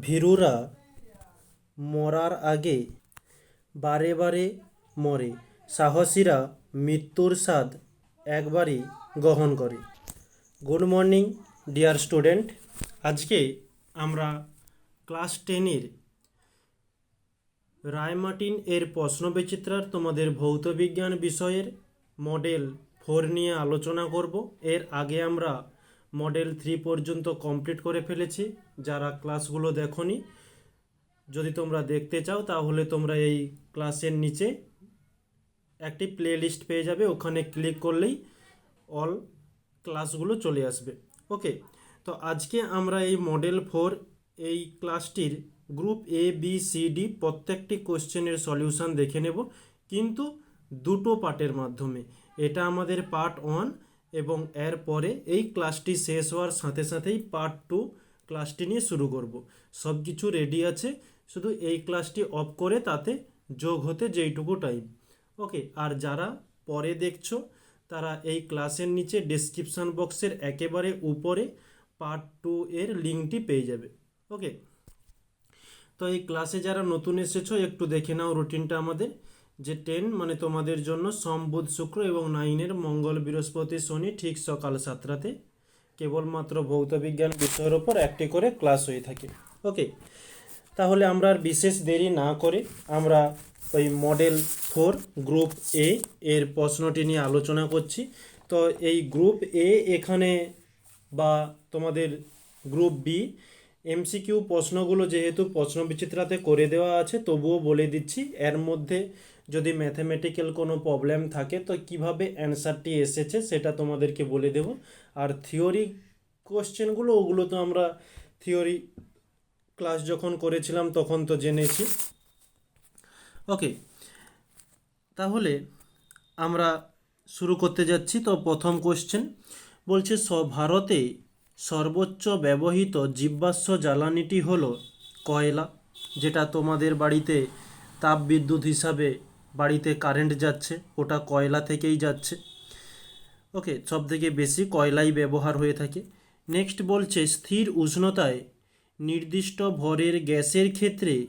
ভীরুরা মরার আগে বারে বারে মরে, সাহসীরা মৃত্যুর স্বাদ একবারই গ্রহণ করে। Good morning, dear student. আজকে আমরা ক্লাস টেনের রায়মার্টিন এর প্রশ্নবিচিত্রার তোমাদের ভৌত বিজ্ঞান বিষয়ের মডেল ফোর নিয়ে আলোচনা করব। এর আগে আমরা মডেল থ্রি পর্যন্ত কমপ্লিট করে ফেলেছি। যারা ক্লাসগুলো দেখনি, যদি তোমরা দেখতে চাও, তাহলে তোমরা এই ক্লাসের নিচে একটি প্লে লিস্ট পেয়ে যাবে। ওখানে ক্লিক করলেই অল ক্লাসগুলো চলে আসবে। ওকে তো আজকে আমরা এই মডেল ফোর এই ক্লাসটির group A B C D প্রত্যেকটি কোশ্চেনের সলিউশন দেখে নেব। কিন্তু দুটো পার্টের মাধ্যমে। এটা আমাদের পার্ট ওয়ান এবং এর পরে এই ক্লাসটি শেষ হওয়ার সাথে সাথেই পার্ট টু ক্লাসটি নিয়ে শুরু করব। সব কিছু রেডি আছে, শুধু এই ক্লাসটি অফ করে তাতে যোগ হতে যেইটুকু টাইম ওকে আর যারা পরে দেখছ, তারা এই ক্লাসের নিচে ডেসক্রিপশন বক্সের একেবারে উপরে পার্ট টু এর লিঙ্কটি পেয়ে যাবে। ওকে তো এই ক্লাসে যারা নতুন এসেছ, একটু দেখে নাও রুটিনটা আমাদের। যে টেন মানে তোমাদের জন্য সোম, বুধ, শুক্র এবং নাইনের মঙ্গল, বৃহস্পতি, শনি ঠিক সকাল সাতটাতে। কেবলমাত্র ভৌত বিজ্ঞান বিষয়ের ওপর একটি করে ক্লাস হয়ে থাকে। ওকে তাহলে আমরা আর বিশেষ দেরি না করে আমরা ওই মডেল ফোর গ্রুপ এ এর প্রশ্নটি নিয়ে আলোচনা করছি। তো এই গ্রুপ এ এখানে বা তোমাদের গ্রুপ বি এমসিকিউ প্রশ্নগুলো যেহেতু প্রশ্ন বিচিত্রাতে করে দেওয়া আছে, তবুও বলে দিচ্ছি, এর মধ্যে যদি ম্যাথামেটিক্যাল কোনো প্রবলেম থাকে, তো কীভাবে অ্যান্সারটি এসেছে সেটা তোমাদেরকে বলে দেব। আর থিওরি কোশ্চেনগুলো ওগুলো তো আমরা থিওরি ক্লাস যখন করেছিলাম তখন তো জেনেছি। ওকে তাহলে আমরা শুরু করতে যাচ্ছি। তো প্রথম কোশ্চেন বলছে স- ভারতে সর্বোচ্চ ব্যবহৃত জীবাশ্ম জ্বালানিটি হলো কয়লা, যেটা তোমাদের বাড়িতে তাপবিদ্যুৎ হিসাবে বাড়িতে কারেন্ট যাচ্ছে, ওটা কয়লা থেকেই যাচ্ছে। ওকে সব থেকে বেশি কয়লাই ব্যবহার হয়ে থাকে। নেক্সট বলছে, স্থির উষ্ণতায় নির্দিষ্ট ভরের গ্যাসের ক্ষেত্রে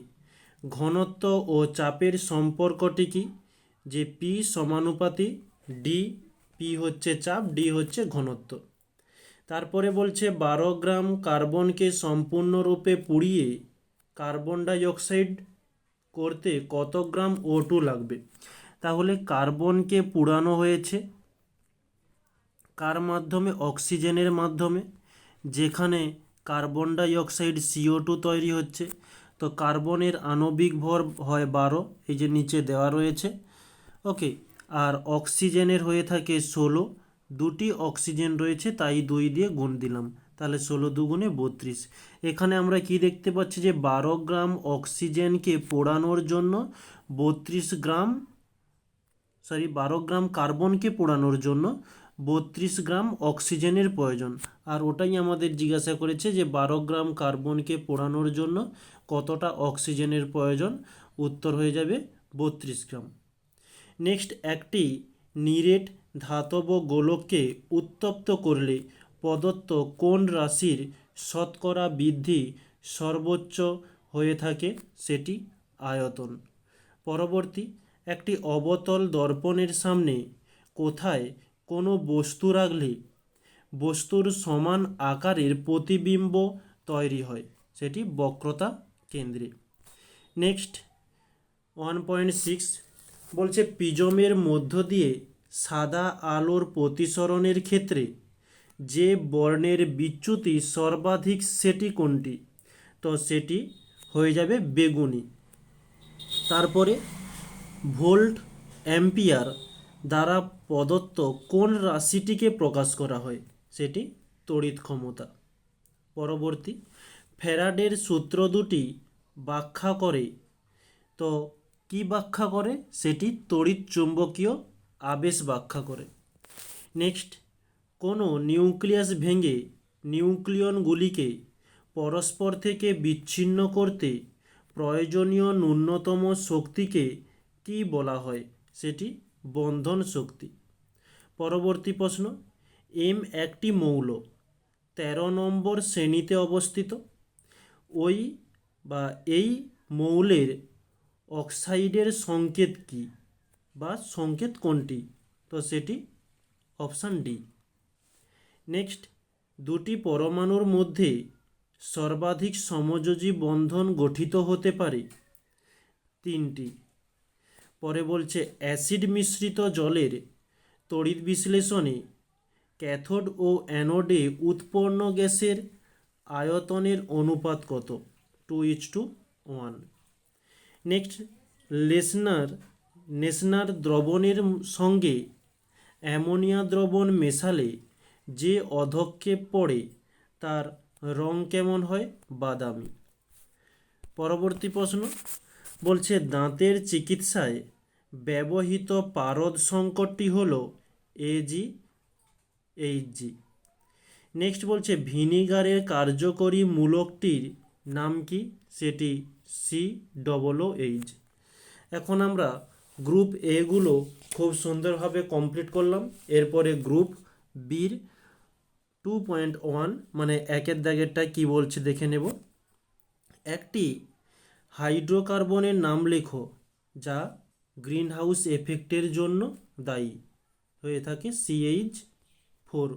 ঘনত্ব ও চাপের সম্পর্কটি কি? যে পি সমানুপাতি ডি পি হচ্ছে চাপ ডি হচ্ছে ঘনত্ব। তারপরে বলছে, বারো গ্রাম কার্বনকে সম্পূর্ণরূপে পুড়িয়ে কার্বন ডাই অক্সাইড করতে কত গ্রাম ও টু লাগবে? তাহলে কার্বনকে পুড়ানো হয়েছে। কার মাধ্যমে? অক্সিজেনের মাধ্যমে। যেখানে carbon dioxide CO two তৈরি হচ্ছে। তো কার্বনের আণবিক ভর হয় বারো, এই যে নিচে দেওয়া রয়েছে। ওকে আর অক্সিজেনের হয়ে থাকে ষোলো। দুটি অক্সিজেন রয়েছে, তাই দুই দিয়ে গুণ দিলাম। তাহলে ষোলো দুগুণে বত্রিশ। এখানে আমরা কি দেখতে পাচ্ছি যে বারো গ্রাম অক্সিজেনকে পোড়ানোর জন্য বত্রিশ গ্রাম সরি বারো গ্রাম কার্বনকে পোড়ানোর জন্য বত্রিশ গ্রাম অক্সিজেনের প্রয়োজন। আর ওটাই আমাদের জিজ্ঞাসা করেছে যে বারো গ্রাম কার্বনকে পোড়ানোর জন্য কতটা অক্সিজেনের প্রয়োজন। উত্তর হয়ে যাবে বত্রিশ গ্রাম। নেক্সট, একটি নিরেট ধাতব গোলককে উত্তপ্ত করলে প্রদত্ত কোন রাশির শতকরা বৃদ্ধি সর্বোচ্চ হয়ে থাকে সেটি আয়তন। পরবর্তী, একটি অবতল দর্পণের সামনে কোথায় কোনো বস্তু রাখলে বস্তুর সমান আকারের প্রতিবিম্ব তৈরি হয় সেটি বক্রতা কেন্দ্রে। নেক্সট ওয়ান পয়েন্ট সিক্স বলছে পিজমের মধ্য দিয়ে সাদা আলোর প্রতিসরণের ক্ষেত্রে যে বর্ণের বিচ্যুতি সর্বাধিক সেটি কোনটি? তো সেটি হয়ে যাবে বেগুনি। তারপরে ভোল্ট অ্যাম্পিয়ার দ্বারা প্রদত্ত কোন রাশিটিকে প্রকাশ করা হয়? সেটি তড়িৎ ক্ষমতা। পরবর্তী ফেরাডের সূত্র দুটি ব্যাখ্যা করে। তো কি ব্যাখ্যা করে? সেটি তড়িৎ চুম্বকীয় আবেশ ব্যাখ্যা করে। নেক্সট কোনো নিউক্লিয়াস ভেঙে নিউক্লিয়নগুলিকে পরস্পর থেকে বিচ্ছিন্ন করতে প্রয়োজনীয় ন্যূনতম শক্তিকে কি বলা হয়? সেটি বন্ধন শক্তি। পরবর্তী প্রশ্ন, এম একটি মৌল, তেরো নম্বর শ্রেণীতে অবস্থিত। ওই বা এই মৌলের অক্সাইডের সংকেত কি বা সংকেত কোনটি? তো সেটি অপশান ডি। নেক্সট, দুটি পরমাণুর মধ্যে সর্বাধিক সমযোজী বন্ধন গঠিত হতে পারে। তিনটি, পরে বলছে অ্যাসিড মিশ্রিত জলের তড়িৎ বিশ্লেষণে ক্যাথোড ও অ্যানোডে উৎপন্ন গ্যাসের আয়তনের অনুপাত কত? Two each two one. Next, Lesnar Nessler দ্রবণের সঙ্গে অ্যামোনিয়া দ্রবণ মেশালে যে অধক্ষেপ পড়ে তার রং কেমন হয়? বাদামি। পরবর্তী প্রশ্ন বলছে, দাঁতের চিকিৎসায় ব্যবহৃত পারদ সংকটটি হল এজি এইচজি নেক্সট বলছে, ভিনিগারের কার্যকরী মূলকটির নাম কি? সেটি সি ডবল এইচ। এখন আমরা গ্রুপ এগুলো খুব সুন্দরভাবে কমপ্লিট করলাম। এরপরে গ্রুপ বির টু পয়েন্ট ওয়ান মানে একের দাগেরটা কি বলছে দেখে নেব। একটি হাইড্রোকার্বনের নাম লেখো, যা গ্রিনহাউস এফেক্টের জন্য দায়ী। হয়ে থাকে সিএইচ ফোর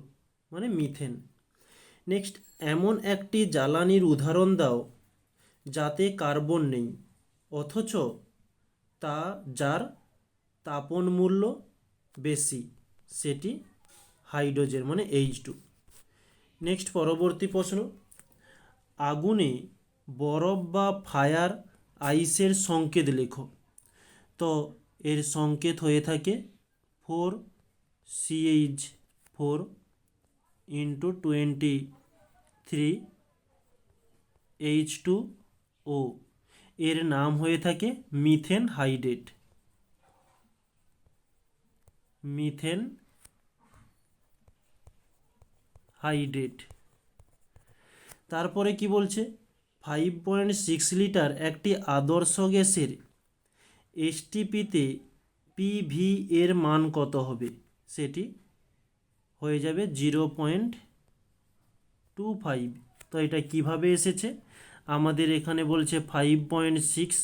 মানে মিথেন। নেক্সট, এমন একটি জ্বালানির উদাহরণ দাও, যাতে কার্বন নেই, অথচ তা, যার তাপন মূল্য বেশি, সেটি হাইড্রোজেন মানে এইচ টু নেক্সট পরবর্তী প্রশ্ন। আগুনে বরফ বা ফায়ার আইসের সংকেত লেখো। তো এর সংকেত হয়ে থাকে four CH four into twenty three H two O. এর নাম হয়ে থাকে মিথেন হাইড্রেট। মিথেন হাইড্রেট তারপরে কি বলছে? ফাইভ পয়েন্ট সিক্স লিটার একটি আদর্শ গ্যাসের এসটিপিতে পিভি এর মান কত হবে? সেটি হয়ে যাবে জিরো পয়েন্ট টু ফাইভ তো এটা কীভাবে এসেছে? আমাদের এখানে বলছে ফাইভ পয়েন্ট সিক্স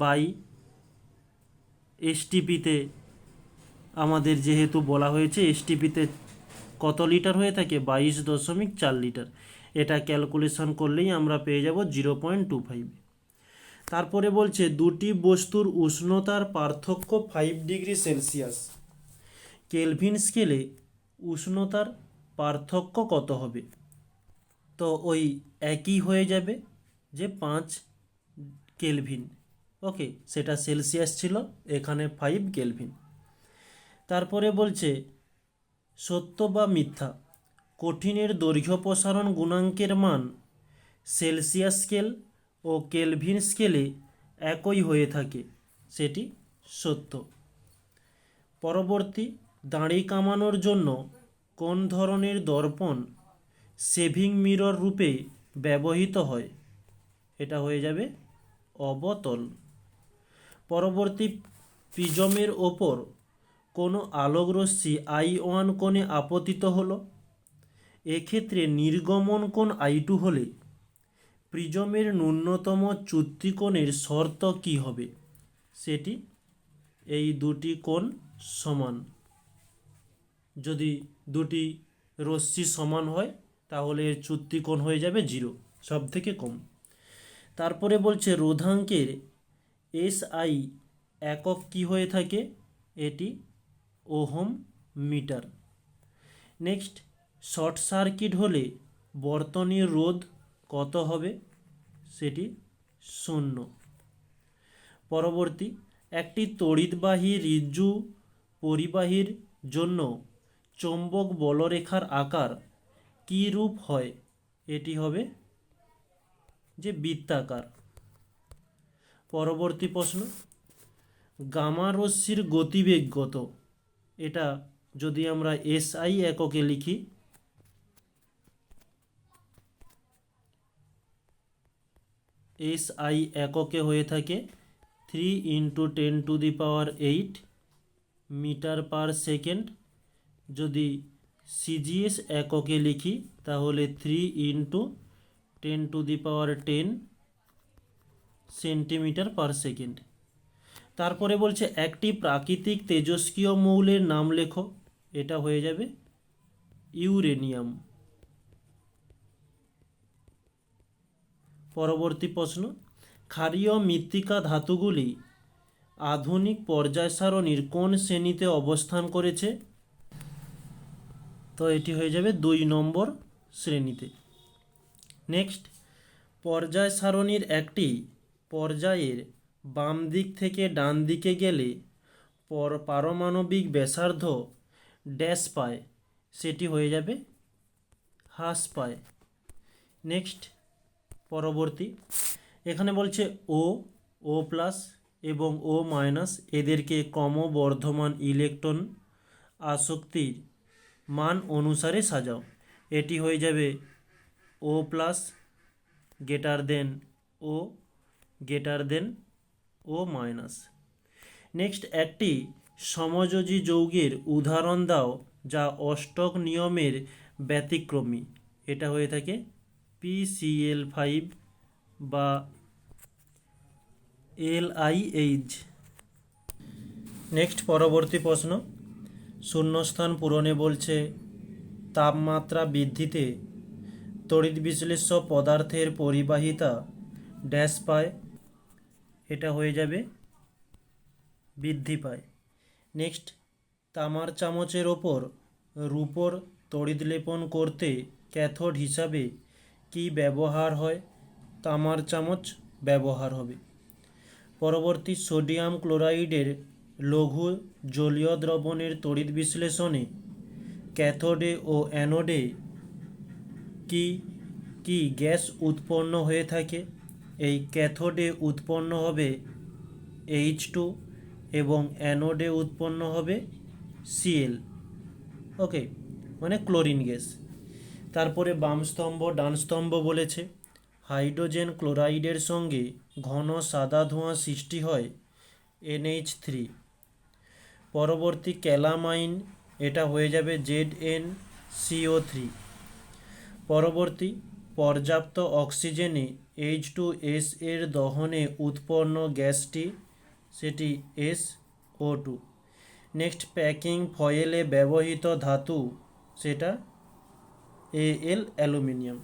বাই এসটিপিতে আমাদের যেহেতু বলা হয়েছে এসটিপিতে কত লিটার হয়ে থাকে? বাইশ দশমিক চার লিটার। এটা ক্যালকুলেশন করলেই আমরা পেয়ে যাব জিরো পয়েন্ট টু ফাইভ তারপরে বলছে, দুটি বস্তুর উষ্ণতার পার্থক্য ফাইভ ডিগ্রি সেলসিয়াস কেলভিন স্কেলে উষ্ণতার পার্থক্য কত হবে? তো ওই একই হয়ে যাবে যে পাঁচ কেলভিন ওকে সেটা সেলসিয়াস ছিল, এখানে ফাইভ কেলভিন তারপরে বলছে সত্য বা মিথ্যা? কঠিনের দৈর্ঘ্য প্রসারণ গুণাঙ্কের মান সেলসিয়াস স্কেল ও কেলভিন স্কেলে একই হয়ে থাকে। সেটি সত্য। পরবর্তী, দাড়ি কামানোর জন্য কোন ধরনের দর্পণ সেভিং মিরর রূপে ব্যবহৃত হয়? এটা হয়ে যাবে অবতল। পরবর্তী, প্রিজমের ওপর কোনো আলোকরশ্মি আই ওয়ান কোণে আপতিত হলো? এক্ষেত্রে নির্গমন কোণ আই টু হলে প্রিজমের ন্যূনতম চ্যুতিকোণের শর্ত কী হবে? সেটি এই দুটি কোণ সমান। যদি দুটি রশ্মি সমান হয়, তাহলে এর চ্যুতিকোণ হয়ে যাবে জিরো সব থেকে কম। তারপরে বলছে রোধাঙ্কের এস আই একক কী হয়ে থাকে? এটি ohm metre. Next, short circuit হলে বর্তনীর রোধ কত হবে? সেটি শূন্য। পরবর্তী, একটি তড়িৎবাহী ঋজু পরিবাহীর জন্য চৌম্বক বলরেখার আকার কী রূপ হয়? এটি হবে যে বৃত্তাকার। পরবর্তী প্রশ্ন, গামা রশ্মির গতিবেগ কত? এটা যদি আমরা এসআই এককে লিখি এস আই এককে হয়ে থাকে three into ten to the power eight metre per second যদি সিজিএস এককে লিখি, তাহলে three into ten to the power ten centimetre per second তারপরে বলছে, একটি প্রাকৃতিক তেজস্ক্রিয় মৌলের নাম লেখো। এটা হয়ে যাবে ইউরেনিয়াম। পরবর্তী প্রশ্ন, ক্ষারীয় মৃত্তিকা ধাতুগুলি আধুনিক পর্যায় সারণীর কোন শ্রেণীতে অবস্থান করেছে? তো এটি হয়ে যাবে দুই নম্বর শ্রেণীতে। নেক্সট পর্যায় সারণীর একটি পর্যায়ের বাম দিক থেকে ডান দিকে গেলে পর পারমাণবিক ব্যাসার্ধ ড্যাশ পায়, সেটি হয়ে যাবে হ্রাস পায়। নেক্সট, পরবর্তী। এখানে বলছে ও ও প্লাস এবং ও মাইনাস এদেরকে ক্রমবর্ধমান ইলেকট্রন আসক্তির মান অনুসারে সাজাও। এটি হয়ে যাবে O plus greater than O greater than O minus. Next, একটি সমযোজী যৌগের উদাহরণ দাও যা অষ্টক নিয়মের ব্যতিক্রমী। এটা হয়ে থাকে পিসিএল ফাইভ বা এল আই এইচ নেক্সট, পরবর্তী প্রশ্ন। শূন্যস্থান পূরণে বলছে তাপমাত্রা বৃদ্ধিতে তড়িৎ বিশ্লেষ্য পদার্থের পরিবাহিতা ড্যাশ পায়। এটা হয়ে যাবে বৃদ্ধি পায়। নেক্সট তামার চামচের ওপর রূপোর তড়িৎ লেপন করতে ক্যাথোড হিসাবে কি ব্যবহার হয়? তামার চামচ ব্যবহার হবে। পরবর্তী সোডিয়াম ক্লোরাইডের লঘু জলীয় দ্রবণের তড়িৎ বিশ্লেষণে ক্যাথোডে ও অ্যানোডে কি কি গ্যাস উৎপন্ন হয়ে থাকে? এই ক্যাথোডে উৎপন্ন হবে এইচ টু এবং অ্যানোডে উৎপন্ন হবে সিএল ওকে মানে ক্লোরিন গ্যাস। তারপরে বাম স্তম্ভ, ডান স্তম্ভ বলেছে। হাইড্রোজেন ক্লোরাইডের সঙ্গে ঘন সাদা ধোঁয়া সৃষ্টি হয় এনএইচ থ্রি পরবর্তী ক্যালামাইন, এটা হয়ে যাবে জেড এন সিও থ্রি পরবর্তী, পর্যাপ্ত অক্সিজেনে এইচ টু এস এর দহনে উৎপন্ন গ্যাসটি, সেটি S O two next packing ফয়েলে ব্যবহৃত ধাতু, সেটা এ এল অ্যালুমিনিয়াম।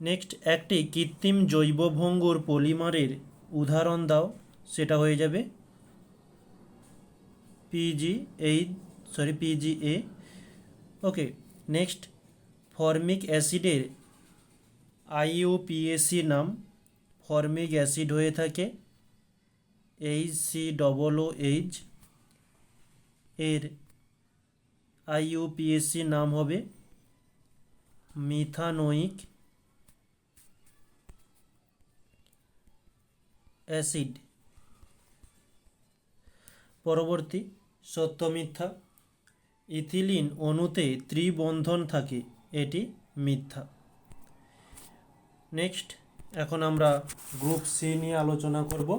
নেক্সট একটি কৃত্রিম জৈব ভঙ্গুর পলিমারের উদাহরণ দাও, সেটা হয়ে যাবে পিজি এই sorry PG A okay next formic অ্যাসিডের আইইউপিএসি নাম ফর্মিক অ্যাসিড হয়ে থাকে H C double O H. এর আইইউপিএসি নাম হবে মিথানোইক অ্যাসিড। পরবর্তী সত্য মিথ্যা। ইথিলিন অণুতে ত্রিবন্ধন থাকে। এটি মিথ্যা। নেক্সট এখন আমরা গ্রুপ সি নিয়ে আলোচনা করব,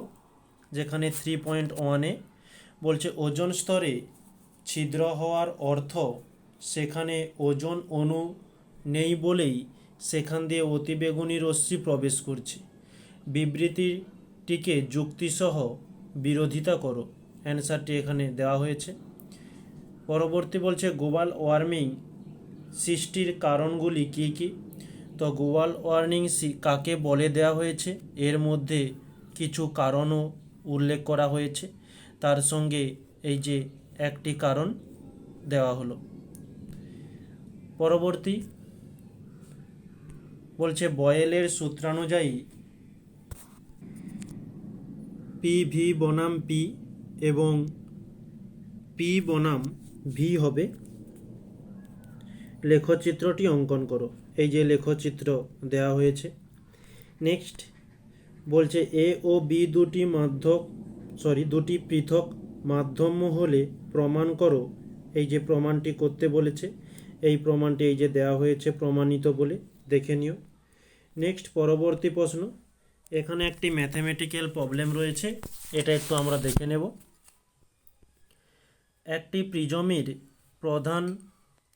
যেখানে থ্রি পয়েন্ট ওয়ানে বলছে ওজন স্তরে ছিদ্র হওয়ার অর্থ সেখানে ওজন অণু নেই বলেই সেখান দিয়ে অতিবেগুনি রশ্মি প্রবেশ করছে। বিবৃতিটিকে যুক্তিসহ বিরোধিতা করো। অ্যান্সারটি এখানে দেওয়া হয়েছে। পরবর্তী বলছে গ্লোবাল ওয়ার্মিং সৃষ্টির কারণগুলি কি কি? তো গ্লোবাল ওয়ার্মিং কাকে বলে দেওয়া হয়েছে? এর মধ্যে কিছু কারণও উল্লেখ করা হয়েছে। তার সঙ্গে এই যে একটি কারণ দেওয়া হলো। পরবর্তী বলছে, বয়েলের সূত্রানুযায়ী পি ভি বনাম পি এবং পি বনাম ভি হবে লেখচিত্রটি অঙ্কন করো। এই যে লেখচিত্র দেওয়া হয়েছে। নেক্সট বলছে এ ও বি দুটি মাধ্যম সরি, দুটি পৃথক মাধ্যম হলে প্রমাণ করো। এই যে প্রমাণটি করতে বলেছে, এই প্রমাণটি এই যে দেওয়া হয়েছে প্রমাণিত বলে, দেখে নিও। নেক্সট পরবর্তী প্রশ্ন, এখানে একটি ম্যাথমেটিক্যাল প্রবলেম রয়েছে, এটা একটু আমরা দেখে নেব। একটি প্রিজমের প্রধান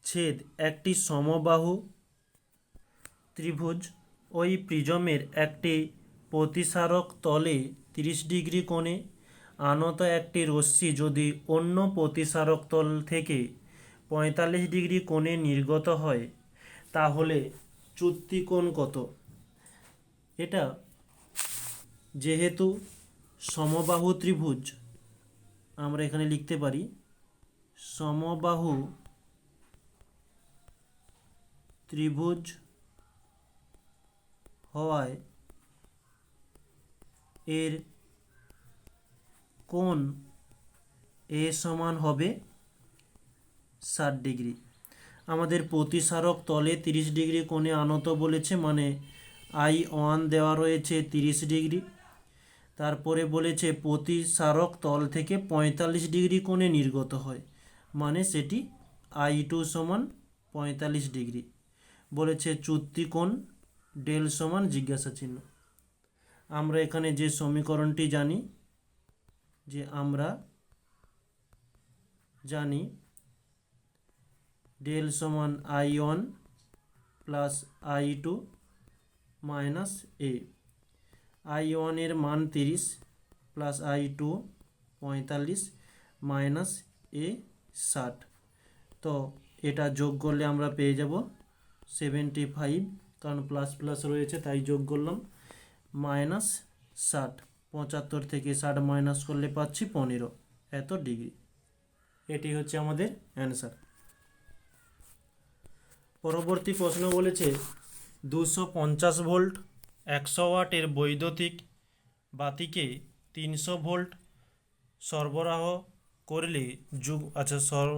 ছেদ একটি সমবাহু ত্রিভুজ। ওই প্রিজমের একটি প্রতিসারক তলে তিরিশ ডিগ্রি কোণে আনত একটি রশ্মি যদি অন্য প্রতিসারক তল থেকে পঁয়তাল্লিশ ডিগ্রি কোণে নির্গত হয়, তাহলে চ্যুতি কোণ কত? এটা যেহেতু সমবাহু ত্রিভুজ, আমরা এখানে লিখতে পারি সমবাহু ত্রিভুজ হওয়ায় এর কোণ এ সমান হবে ষাট ডিগ্রি। আমাদের প্রতিসারক তলে তিরিশ ডিগ্রি কোণে আনত বলেছে মানে আই ওয়ান দেওয়া রয়েছে তিরিশ ডিগ্রি। তারপরে বলেছে প্রতিসারক তল থেকে পঁয়তাল্লিশ ডিগ্রি কোণে নির্গত হয় মানে সেটি আই টু সমান পঁয়তাল্লিশ ডিগ্রি। বলেছে চ্যুতি কোণ ডেল সমান জিজ্ঞাসা চিহ্ন। আমরা এখানে যে সমীকরণটি জানি, যে আমরা জানি ডেল সমান I one plus I two minus A. I ওয়ানের মান তিরিশ প্লাস আই টু পঁয়তাল্লিশ মাইনাস এ ষাট। তো এটা যোগ করলে আমরা পেয়ে যাব সেভেন্টি ফাইভ, কারণ প্লাস প্লাস রয়েছে, তাই যোগ করলাম। মাইনাস ষাট, পঁচাত্তর থেকে ষাট মাইনাস করলে পাচ্ছি পনেরো। এত ডিগ্রি এটি হচ্ছে আমাদের অ্যান্সার পরবর্তী প্রশ্ন বলেছে, দুশো পঞ্চাশ ভোল্ট একশো ওয়াটের বৈদ্যুতিক বাতিকে তিনশো ভোল্ট সরবরাহ করলে যুগ আচ্ছা সর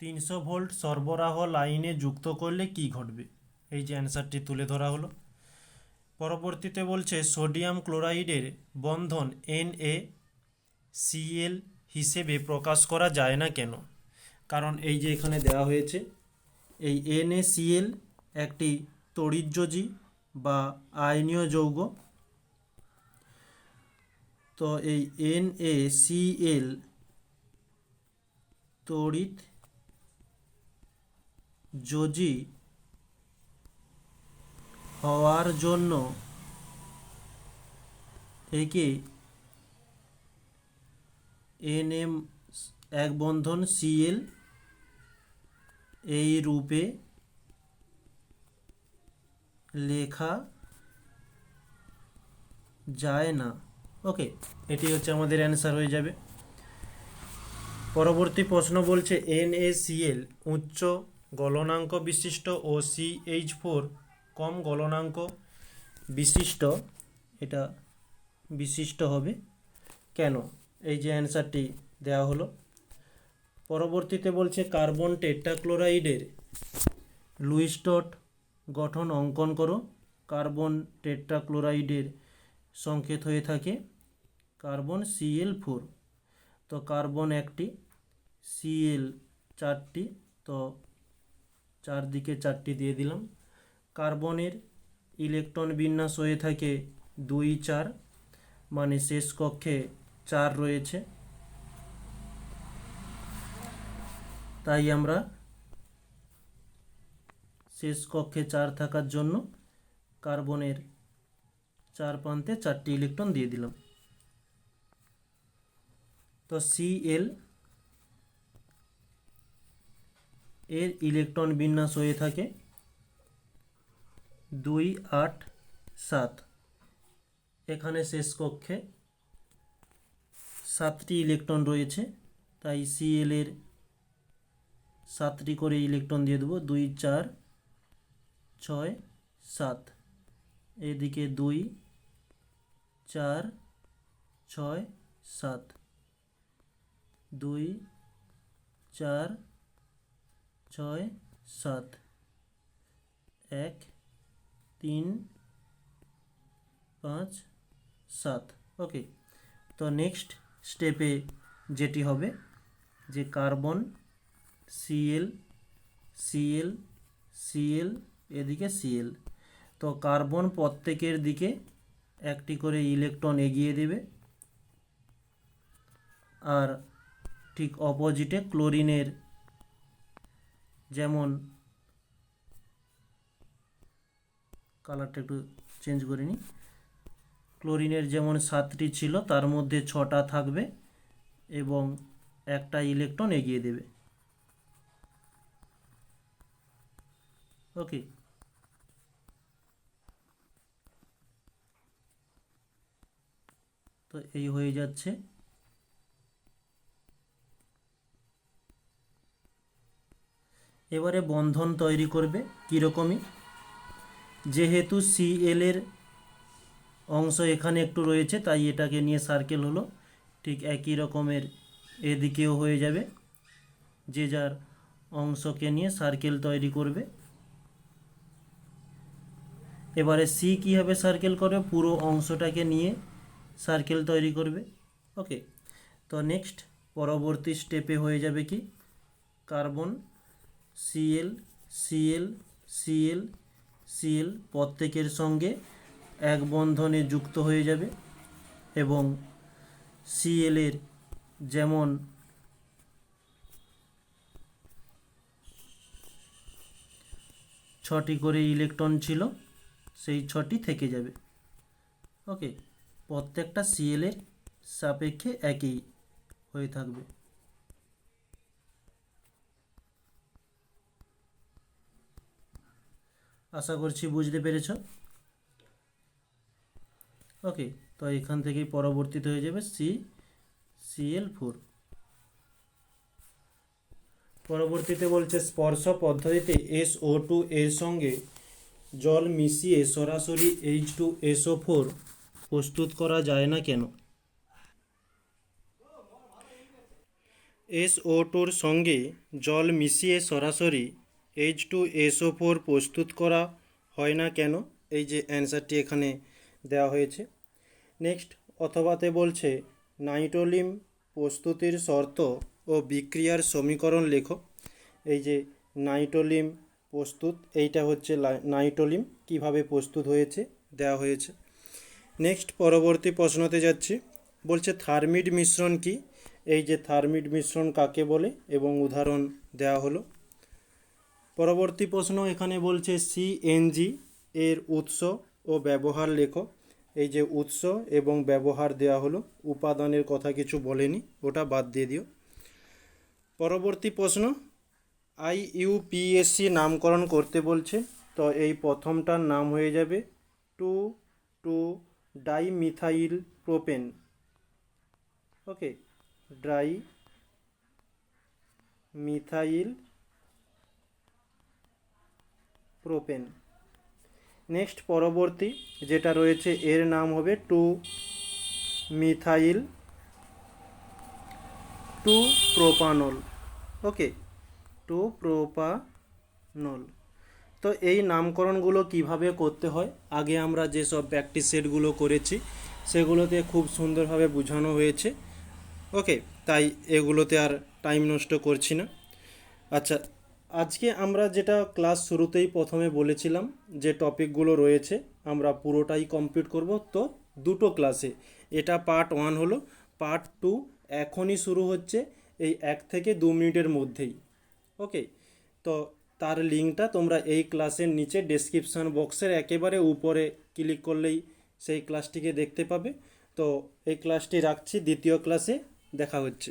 তিনশো ভোল্ট সরবরাহ লাইনে যুক্ত করলে কি ঘটবে? এই যে অ্যান্সারটি তুলে ধরা হলো। পরবর্তীতে বলছে, সোডিয়াম ক্লোরাইডের বন্ধন এন এ সিএল হিসেবে প্রকাশ করা যায় না কেন? কারণ এই যে এখানে দেওয়া হয়েছে, এই এনএসিএল একটি তড়িৎযোজী বা আয়নীয় যৌগ। তো এই এনএসিএল তড়িৎ যোজী হওয়ার জন্য থেকে এন এম এক বন্ধন সিএল এই রূপে লেখা যায় না। ওকে, এটি হচ্ছে আমাদের অ্যান্সার হয়ে যাবে। পরবর্তী প্রশ্ন বলছে এন এ এনএসিএল উচ্চ গলনাঙ্ক বিশিষ্ট ও সিএইচ ফোর কম গলনাঙ্ক বিশিষ্ট, এটা বিশিষ্ট হবে। কেন? এই যে অ্যান্সারটি দেওয়া হলো। পরবর্তীতে বলছে কার্বন টেট্রাক্লোরাইডের লুইস্টট গঠন অঙ্কন করো। কার্বন টেট্রাক্লোরাইডের সংকেত হয়ে থাকে কার্বন সিএল ফোর তো কার্বন একটি সিএল চারটি, তো চারদিকে চারটি দিয়ে দিলাম। কার্বনের ইলেকট্রন বিন্যাস হয়ে থাকে দুই চার মানে শেষ কক্ষে চার রয়েছে। তাই আমরা শেষ কক্ষে চার থাকার জন্য কার্বনের চার প্রান্তে চারটি ইলেকট্রন দিয়ে দিলাম। তো সিএল এর ইলেকট্রন বিন্যাস হয়ে থাকে দুই আট সাত। এখানে শেষ কক্ষে সাতটি ইলেকট্রন রয়েছে, তাই সিএল এর সাতটি করে ইলেকট্রন দিয়ে দেবো, দুই, চার, ছয়, সাত। এদিকে দুই, চার, ছয়, সাত। দুই, চার ছয়, সাত, এক, তিন, পাঁচ, সাত। ওকে তো নেক্সট স্টেপে যেটি হবে, যে কার্বন সিএল সিএল সিএল এদিকে সিএল তো কার্বন প্রত্যেকের দিকে একটি করে ইলেকট্রন এগিয়ে দেবে, আর ঠিক অপোজিটে ক্লোরিনের যেমন কালারটা একটু চেঞ্জ করে নিই। ক্লোরিনের যেমন সাতটি ছিল, তার মধ্যে ছটা থাকবে এবং একটা ইলেকট্রন এগিয়ে দেবে। ওকে তো এই হয়ে যাচ্ছে। এবারে বন্ধন তৈরি করবে কীরকমই? যেহেতু সিএল এর অংশ এখানে একটু রয়েছে, তাই এটাকে নিয়ে সার্কেল হলো। ঠিক একই রকমের এদিকেও হয়ে যাবে। যে যার অংশকে নিয়ে সার্কেল তৈরি করবে। এবারে সি কীভাবে সার্কেল করবে? পুরো অংশটাকে নিয়ে সার্কেল তৈরি করবে। ওকে তো নেক্সট পরবর্তী স্টেপে হয়ে যাবে কি? Carbon CL CL CL CL প্রত্যেকের সঙ্গে এক বন্ধনে যুক্ত হয়ে যাবে এবং সিএলের যেমন ছটি করে ইলেকট্রন ছিল, সেই ছটি থেকে যাবে। ওকে, প্রত্যেকটা সিএলের সাপেক্ষে একই হয়ে থাকবে। আশা করছি বুঝতে পেরেছ? ওকে তো এখান থেকেই পরবর্তীতে হয়ে যাবে সি সিএল ফোর পরবর্তীতে বলছে স্পর্শ পদ্ধতিতে এস ও টু এর সঙ্গে জল মিশিয়ে সরাসরি এইচ টু এসও ফোর প্রস্তুত করা যায় না কেন? এস ও টুর সঙ্গে জল মিশিয়ে সরাসরি এইচ টু এসও ফোর প্রস্তুত করা হয় না কেন? এই যে অ্যান্সারটি এখানে দেওয়া হয়েছে। নেক্সট অথবাতে বলছে, নাইট্রোলিম প্রস্তুতির শর্ত ও বিক্রিয়ার সমীকরণ লেখো। এই যে নাইট্রোলিম প্রস্তুত, এইটা হচ্ছে নাইট্রোলিম কীভাবে প্রস্তুত হয়েছে, দেওয়া হয়েছে। নেক্সট পরবর্তী প্রশ্নতে যাচ্ছি। বলছে, থার্মিড মিশ্রণ কি? এই যে থার্মিড মিশ্রণ কাকে বলে? এবং উদাহরণ দেওয়া হলো। পরবর্তী প্রশ্ন এখানে বলছে সিএনজি এর উৎস ও ব্যবহার লেখো। এই যে উৎস এবং ব্যবহার দেওয়া হলো, উপাদানের কথা কিছু বলেনি, ওটা বাদ দিয়ে দিও। পরবর্তী প্রশ্ন আইইউপিএসসি নামকরণ করতে বলছে, তো এই প্রথমটার নাম হয়ে যাবে two two dimethyl propane okay dimethyl propane next পরবর্তী, যেটা রয়েছে, এর নাম হবে two methyl two propanol okay two propanol তো এই নামকরণগুলো কীভাবে করতে হয়? আগে আমরা যেসব প্র্যাকটিস সেটগুলো করেছি, সেগুলোতে খুব সুন্দরভাবে বোঝানো হয়েছে। ওকে তাই এগুলোতে আর টাইম নষ্ট করছি না। আচ্ছা আজকে আমরা যেটা ক্লাস শুরুতেই প্রথমে বলেছিলাম যে টপিকগুলো রয়েছে, আমরা পুরোটাই কমপ্লিট করব। তো দুটো ক্লাসে এটা পার্ট ওয়ান হলো পার্ট টু এখনই শুরু হচ্ছে এই এক থেকে দু মিনিটের মধ্যেই। ওকে তো তার লিঙ্কটা তোমরা এই ক্লাসের নিচে ডেসক্রিপশন বক্সের একেবারে উপরে ক্লিক করলেই সেই ক্লাসটিকে দেখতে পাবে। তো এই ক্লাসটি রাখছি, দ্বিতীয় ক্লাসে দেখা হচ্ছে।